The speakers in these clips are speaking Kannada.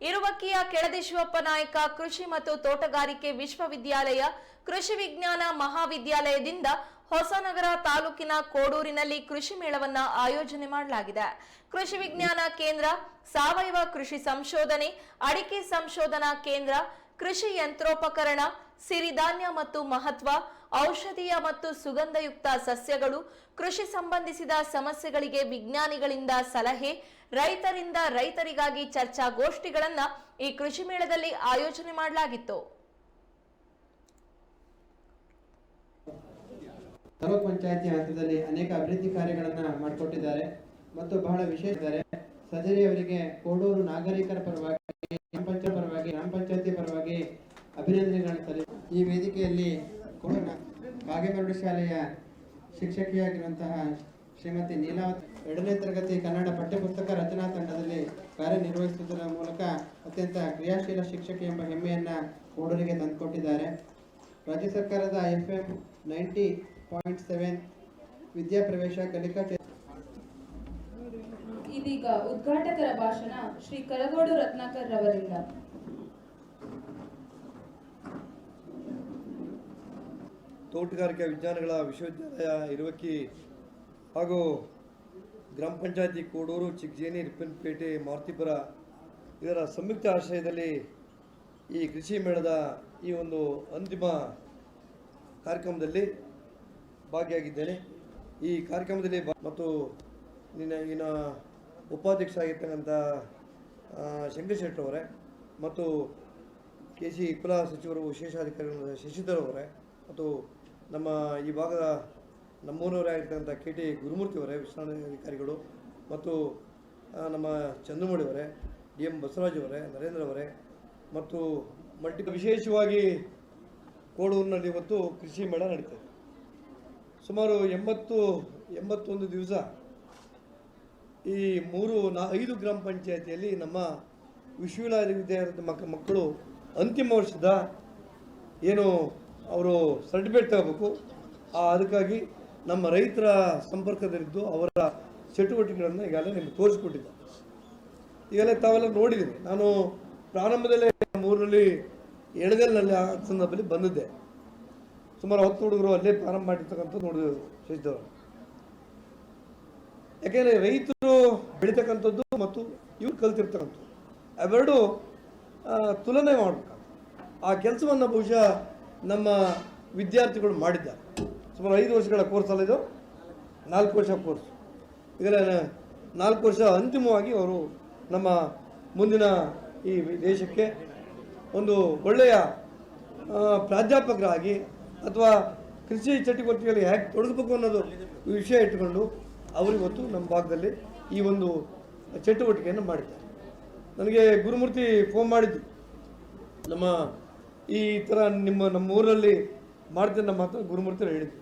ಇರುವಕ್ಕಿಯ ಕೆಳದಿ ಶಿವಪ್ಪ ನಾಯಕ ಕೃಷಿ ಮತ್ತು ತೋಟಗಾರಿಕೆ ವಿಶ್ವವಿದ್ಯಾಲಯ, ಕೃಷಿ ವಿಜ್ಞಾನ ಮಹಾವಿದ್ಯಾಲಯದಿಂದ ಹೊಸನಗರ ತಾಲೂಕಿನ ಕೋಡೂರಿನಲ್ಲಿ ಕೃಷಿ ಮೇಳವನ್ನ ಆಯೋಜನೆ ಮಾಡಲಾಗಿದೆ. ಕೃಷಿ ವಿಜ್ಞಾನ ಕೇಂದ್ರ, ಸಾವಯವ ಕೃಷಿ ಸಂಶೋಧನೆ, ಅಡಿಕೆ ಸಂಶೋಧನಾ ಕೇಂದ್ರ, ಕೃಷಿ ಯಂತ್ರೋಪಕರಣ ಸಿರಿಧಾನ್ಯ ಮತ್ತು ಮಹತ್ವ, ಔಷಧೀಯ ಮತ್ತು ಸುಗಂಧಯುಕ್ತ ಸಸ್ಯಗಳು, ಕೃಷಿ ಸಂಬಂಧಿಸಿದ ಸಮಸ್ಯೆಗಳಿಗೆ ವಿಜ್ಞಾನಿಗಳಿಂದ ಸಲಹೆ, ರೈತರಿಂದ ರೈತರಿಗಾಗಿ ಚರ್ಚಾಗೋಷ್ಠಿಗಳನ್ನ ಈ ಕೃಷಿ ಮೇಳದಲ್ಲಿ ಆಯೋಜನೆ ಮಾಡಲಾಗಿತ್ತು. ತಾಲೂಕ್ ಪಂಚಾಯತಿ ಹಂತದಲ್ಲಿ ಅನೇಕ ಅಭಿವೃದ್ಧಿ ಕಾರ್ಯಗಳನ್ನ ಮಾಡಿಕೊಟ್ಟಿದ್ದಾರೆ ಮತ್ತು ಬಹಳ ವಿಶೇಷ ಇದ್ದಾರೆ. ಸದರಿ ಅವರಿಗೆ ಕೋಡೂರು ನಾಗರಿಕರ ಪರವಾಗಿ ಪಂಚಾಯತ್ ಪರವಾಗಿ, ಗ್ರಾಮ ಪಂಚಾಯತಿ ಪರವಾಗಿ ಅಭಿನಂದನೆಗಳನ್ನು ಈ ವೇದಿಕೆಯಲ್ಲಿ ಕೋಡೂರಿನ ಬಾಗೇಮರಡು ಶಾಲೆಯ ಶಿಕ್ಷಕಿಯಾಗಿರುವಂತಹ ಶ್ರೀಮತಿ ನೀಲಾವತಿ ಎರಡನೇ ತರಗತಿ ಕನ್ನಡ ಪಠ್ಯಪುಸ್ತಕ ರಚನಾ ತಂಡದಲ್ಲಿ ಕಾರ್ಯನಿರ್ವಹಿಸುವುದರ ಮೂಲಕ ಅತ್ಯಂತ ಕ್ರಿಯಾಶೀಲ ಶಿಕ್ಷಕಿ ಎಂಬ ಹೆಮ್ಮೆಯನ್ನ ಕೂಡಲಿಗೆ ತಂದುಕೊಟ್ಟಿದ್ದಾರೆ. ರಾಜ್ಯ ಸರ್ಕಾರದ F M ninety point seven ವಿದ್ಯಾಪ್ರವೇಶ ಕಲಿಕಾ ಇದೀಗ ಉದ್ಘಾಟಕರ ಭಾಷಣ ಶ್ರೀ ಕರಗೋಡು ರತ್ನಾಕರ್ ರವರಿಂದ. ತೋಟಗಾರಿಕಾ ವಿಜ್ಞಾನಗಳ ವಿಶ್ವವಿದ್ಯಾಲಯ ಇರುವಕ್ಕಿ ಹಾಗೂ ಗ್ರಾಮ ಪಂಚಾಯತಿ ಕೋಡೂರು ಚಿಕ್ಕಜೇನಿ ರಿಪ್ಪನ್ಪೇಟೆ ಮಾರುತಿಪುರ ಇದರ ಸಂಯುಕ್ತ ಆಶ್ರಯದಲ್ಲಿ ಈ ಕೃಷಿ ಮೇಳದ ಈ ಒಂದು ಅಂತಿಮ ಕಾರ್ಯಕ್ರಮದಲ್ಲಿ ಭಾಗಿಯಾಗಿದ್ದೇನೆ. ಈ ಕಾರ್ಯಕ್ರಮದಲ್ಲಿ ಮತ್ತು ನಿನ್ನ ಇನ್ನ ಉಪಾಧ್ಯಕ್ಷ ಆಗಿರ್ತಕ್ಕಂಥ ಆ, ಶಂಕರ್ ಶೆಟ್ಟರ್ ಅವರೇ ಮತ್ತು ಕೆ ಸಿ ಕುಲ ಸಚಿವರು ವಿಶೇಷಾಧಿಕಾರಿಗಳ ಶಶಿಧರ್ ಅವರೇ ಮತ್ತು ನಮ್ಮ ಈ ಭಾಗದ ನಮ್ಮೂರವರೇ ಆಗಿರ್ತಕ್ಕಂಥ ಕೆ ಟಿ ಗುರುಮೂರ್ತಿ ಅವರೇ ವಿಶ್ರಾಂತಾಧಿಕಾರಿಗಳು ಮತ್ತು ನಮ್ಮ ಚಂದ್ರಮೌಳಿ ಅವರೇ, ಡಿ ಎಂ ಬಸವರಾಜ್ ಅವರೇ, ನರೇಂದ್ರ ಅವರೇ ಮತ್ತು ಮಲ್ಟಿ ವಿಶೇಷವಾಗಿ ಕೋಡೂರಿನಲ್ಲಿ ಇವತ್ತು ಕೃಷಿ ಮೇಳ ನಡೀತದೆ ಸುಮಾರು ಎಂಬತ್ತು, ಎಂಬತ್ತೊಂದು ದಿವಸ ಈ ಮೂರು, ನಾ, ಐದು ಗ್ರಾಮ ಪಂಚಾಯತಿಯಲ್ಲಿ ನಮ್ಮ ವಿಶ್ವವಿದ್ಯಾಲಯ ವಿದ್ಯಾರ್ಥಿ ಮಕ್ಕ, ಮಕ್ಕಳು ಅಂತಿಮ ವರ್ಷದ ಏನು ಅವರು ಸರ್ಟಿಫಿಕೇಟ್ ತಗೋಬೇಕು. ಅದಕ್ಕಾಗಿ ನಮ್ಮ ರೈತರ ಸಂಪರ್ಕದಲ್ಲಿದ್ದು ಅವರ ಚಟುವಟಿಕೆಗಳನ್ನು ಈಗಾಗಲೇ ನಿಮ್ಗೆ ತೋರಿಸ್ಕೊಟ್ಟಿದ್ದೆ. ಈಗಲೇ ತಾವೆಲ್ಲ ನೋಡಿದ್ದೀನಿ ನಾನು ಪ್ರಾರಂಭದಲ್ಲೇ ಮೂರರಲ್ಲಿ ಎಣಗಲ್ನಲ್ಲಿ ಆ ಸಂದರ್ಭದಲ್ಲಿ ಬಂದಿದ್ದೆ. ಸುಮಾರು ಹತ್ತು ಹುಡುಗರು ಅಲ್ಲೇ ಪ್ರಾರಂಭ ಮಾಡಿರ್ತಕ್ಕಂಥ ನೋಡಿದೆವು ಶಶಿಧರ್ ಯಾಕೆಂದರೆ ರೈತರು ಬೆಳೀತಕ್ಕಂಥದ್ದು ಮತ್ತು ಇವ್ರು ಕಲ್ತಿರ್ತಕ್ಕಂಥದ್ದು. ಅವೆರಡು ತುಲನೆ ಮಾಡಬೇಕು ಆ ಕೆಲಸವನ್ನು ಬಹುಶಃ ನಮ್ಮ ವಿದ್ಯಾರ್ಥಿಗಳು ಮಾಡಿದ್ದಾರೆ. ಸುಮಾರು ಐದು ವರ್ಷಗಳ ಕೋರ್ಸ್ ಅಲ್ಲ ಇದು? ನಾಲ್ಕು ವರ್ಷ ಕೋರ್ಸ್. ಇದರ ನಾಲ್ಕು ವರ್ಷ ಅಂತಿಮವಾಗಿ ಅವರು ನಮ್ಮ ಮುಂದಿನ ಈ ದೇಶಕ್ಕೆ ಒಂದು ಒಳ್ಳೆಯ ಪ್ರಾಧ್ಯಾಪಕರಾಗಿ ಅಥವಾ ಕೃಷಿ ಚಟುವಟಿಕೆಯಲ್ಲಿ ಹೇಗೆ ತೊಡಗಬೇಕು ಅನ್ನೋದು ವಿಷಯ ಇಟ್ಟುಕೊಂಡು ಅವರಿವತ್ತು ನಮ್ಮ ಭಾಗದಲ್ಲಿ ಈ ಒಂದು ಚಟುವಟಿಕೆಯನ್ನು ಮಾಡಿದ್ದಾರೆ. ನನಗೆ ಗುರುಮೂರ್ತಿ ಫೋನ್ ಮಾಡಿದ್ದು. ನಮ್ಮ ಈ ಥರ ನಿಮ್ಮ ನಮ್ಮ ಊರಲ್ಲಿ ಮಾಡ್ತೀನಿ ನಮ್ಮ ಮಾತು ಗುರುಮೂರ್ತಿ ಹೇಳಿದ್ದು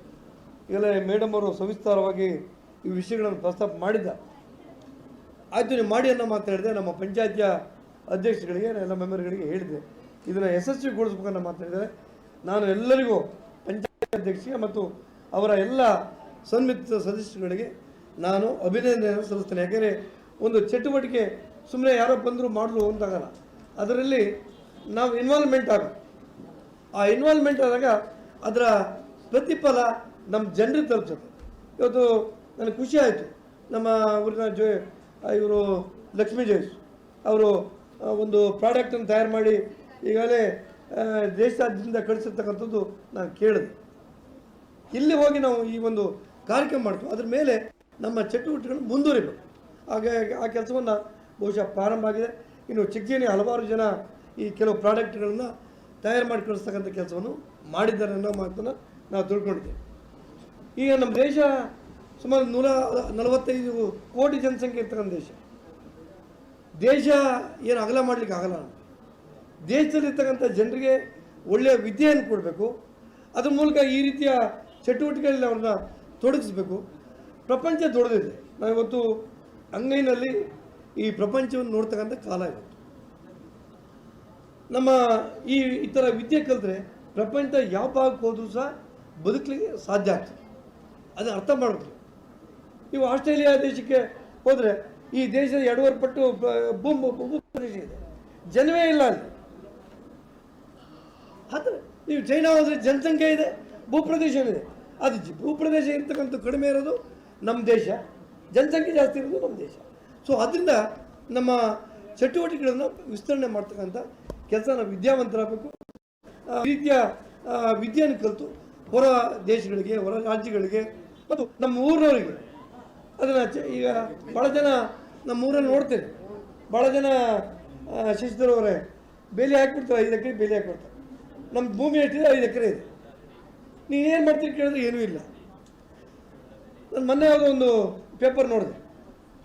ಇಲ್ಲ ಮೇಡಮ್ ಅವರು ಸವಿಸ್ತಾರವಾಗಿ ಈ ವಿಷಯಗಳನ್ನು ಪ್ರಸ್ತಾಪ ಮಾಡಿದ್ದ. ಆಯ್ತು, ನೀವು ಮಾಡಿ ಅನ್ನೋ ಮಾತಾಡಿದೆ ನಮ್ಮ ಪಂಚಾಯತಿಯ ಅಧ್ಯಕ್ಷಗಳಿಗೆ, ಎಲ್ಲ ಮೆಂಬರ್ಗಳಿಗೆ ಹೇಳಿದೆ. ಇದನ್ನು ಯಶಸ್ವಿಗೊಳಿಸ್ಬೇಕನ್ನೋ ಮಾತಾಡಿದರೆ ನಾನು ಎಲ್ಲರಿಗೂ ಪಂಚಾಯತ್ ಅಧ್ಯಕ್ಷರಿಗೆ ಮತ್ತು ಅವರ ಎಲ್ಲ ಸನ್ಮಿತ ಸದಸ್ಯರುಗಳಿಗೆ ನಾನು ಅಭಿನಂದನೆಯನ್ನು ಸಲ್ಲಿಸ್ತೇನೆ. ಯಾಕೆಂದರೆ ಒಂದು ಚಟುವಟಿಕೆ ಸುಮ್ಮನೆ ಯಾರೋ ಬಂದರೂ ಮಾಡಲು ಅಂತಾಗಲ್ಲ ಅದರಲ್ಲಿ ನಾವು ಇನ್ವಾಲ್ವ್ಮೆಂಟ್ ಆಗಬೇಕು. ಆ ಇನ್ವಾಲ್ವ್ಮೆಂಟ್ ಆದಾಗ ಅದರ ಪ್ರತಿಫಲ ನಮ್ಮ ಜನರಿಗೆ ತಲುಪಿಸುತ್ತೆ. ಇವತ್ತು ನನಗೆ ಖುಷಿ ಆಯಿತು. ನಮ್ಮ ಊರಿನ ಜೋ ಇವರು ಲಕ್ಷ್ಮೀ ಜೋಯಿಸ್ ಅವರು ಒಂದು ಪ್ರಾಡಕ್ಟನ್ನು ತಯಾರು ಮಾಡಿ ಈಗಾಗಲೇ ದೇಶಾದ್ಯಂತ ಕಳಿಸಿರ್ತಕ್ಕಂಥದ್ದು ನಾನು ಕೇಳಿದೆ. ಇಲ್ಲಿ ಹೋಗಿ ನಾವು ಈ ಒಂದು ಕಾರ್ಯಕ್ರಮ ಮಾಡ್ತೀವಿ. ಅದ್ರ ಮೇಲೆ ನಮ್ಮ ಚಟುವಟಿಕೆಗಳು ಮುಂದುವರಿಬೇಕು. ಹಾಗೆ ಆ ಕೆಲಸವನ್ನು ಬಹುಶಃ ಪ್ರಾರಂಭ ಆಗಿದೆ. ಇನ್ನು ಚಿಕ್ಕಜೇನಿ ಹಲವಾರು ಜನ ಈ ಕೆಲವು ಪ್ರಾಡಕ್ಟ್ಗಳನ್ನು ತಯಾರು ಮಾಡಿ ಕಳಿಸ್ತಕ್ಕಂಥ ಕೆಲಸವನ್ನು ಮಾಡಿದ್ದಾರೆ ಅನ್ನೋ ಮಾತನ್ನು ನಾವು ತಿಳ್ಕೊಂಡಿದ್ದೇವೆ. ಈಗ ನಮ್ಮ ದೇಶ ಸುಮಾರು ನೂರ ನಲವತ್ತೈದು ಕೋಟಿ ಜನಸಂಖ್ಯೆ ಇರ್ತಕ್ಕಂಥ ದೇಶ. ದೇಶ ಏನು ಅಗಲ ಮಾಡಲಿಕ್ಕೆ ಆಗಲ್ಲ. ದೇಶದಲ್ಲಿರ್ತಕ್ಕಂಥ ಜನರಿಗೆ ಒಳ್ಳೆಯ ವಿದ್ಯೆಯನ್ನು ಕೊಡಬೇಕು. ಅದ್ರ ಮೂಲಕ ಈ ರೀತಿಯ ಚಟುವಟಿಕೆಗಳಲ್ಲಿ ಅವ್ರನ್ನ ತೊಡಗಿಸ್ಬೇಕು. ಪ್ರಪಂಚ ದೊಡ್ಡದಿದೆ. ನಾವಿವತ್ತು ಅಂಗೈನಲ್ಲಿ ಈ ಪ್ರಪಂಚವನ್ನು ನೋಡ್ತಕ್ಕಂಥ ಕಾಲ ಇವತ್ತು ನಮ್ಮ ಈ ಈ ಥರ ವಿದ್ಯೆ ಕಲಿತ್ರೆ ಪ್ರಪಂಚ ಯಾವ ಭಾಗಕ್ಕೆ ಹೋದರೂ ಸಹ ಬದುಕಲಿಕ್ಕೆ ಸಾಧ್ಯ ಆಗ್ತದೆ. ಅದನ್ನ ಅರ್ಥ ಮಾಡಬೇಕು. ನೀವು ಆಸ್ಟ್ರೇಲಿಯಾ ದೇಶಕ್ಕೆ ಹೋದರೆ ಈ ದೇಶದ ಎರಡೂವರೆ ಪಟ್ಟು ಭೂಮಿ ಪ್ರದೇಶ ಇದೆ. ಜನವೇ ಇಲ್ಲ ಅಲ್ಲಿ. ಆದರೆ ನೀವು ಚೈನಾ ಹೋದರೆ ಜನಸಂಖ್ಯೆ ಇದೆ ಭೂಪ್ರದೇಶ ಇದೆ ಅದು ಭೂಪ್ರದೇಶ ಇರ್ತಕ್ಕಂಥ ಕಡಿಮೆ ಇರೋದು ನಮ್ಮ ದೇಶ. ಜನಸಂಖ್ಯೆ ಜಾಸ್ತಿ ಇರೋದು ನಮ್ಮ ದೇಶ. ಸೊ ಅದರಿಂದ ನಮ್ಮ ಚಟುವಟಿಕೆಗಳನ್ನು ವಿಸ್ತರಣೆ ಮಾಡ್ತಕ್ಕಂಥ ಕೆಲಸ ನಾವು ವಿದ್ಯಾವಂತರಾಗಬೇಕು ರೀತಿಯ ವಿದ್ಯೆಯನ್ನು ಕಲಿತು ಹೊರ ದೇಶಗಳಿಗೆ, ಹೊರ ರಾಜ್ಯಗಳಿಗೆ ಮತ್ತು ನಮ್ಮ ಊರಿನವರಿಗೆ. ಅದನ್ನು ಈಗ ಭಾಳ ಜನ ನಮ್ಮ ಊರಲ್ಲಿ ನೋಡ್ತೇನೆ. ಭಾಳ ಜನ ಶಶಿಧರವರೇ ಬೇಲಿ ಹಾಕ್ಬಿಡ್ತಾರೆ, ಐದು ಎಕರೆ ಬೇಲಿ ಹಾಕ್ಬಿಡ್ತಾರೆ. ನಮ್ಮ ಭೂಮಿ ಎಷ್ಟಿದೆ ಐದು ಎಕರೆ ಇದೆ. ಏನು ಮಾಡ್ತೀರಿ ಕೇಳಿದ್ರೆ ಏನೂ ಇಲ್ಲ. ನಾನು ಮೊನ್ನೆ ಯಾವುದೋ ಒಂದು ಪೇಪರ್ ನೋಡಿದೆ.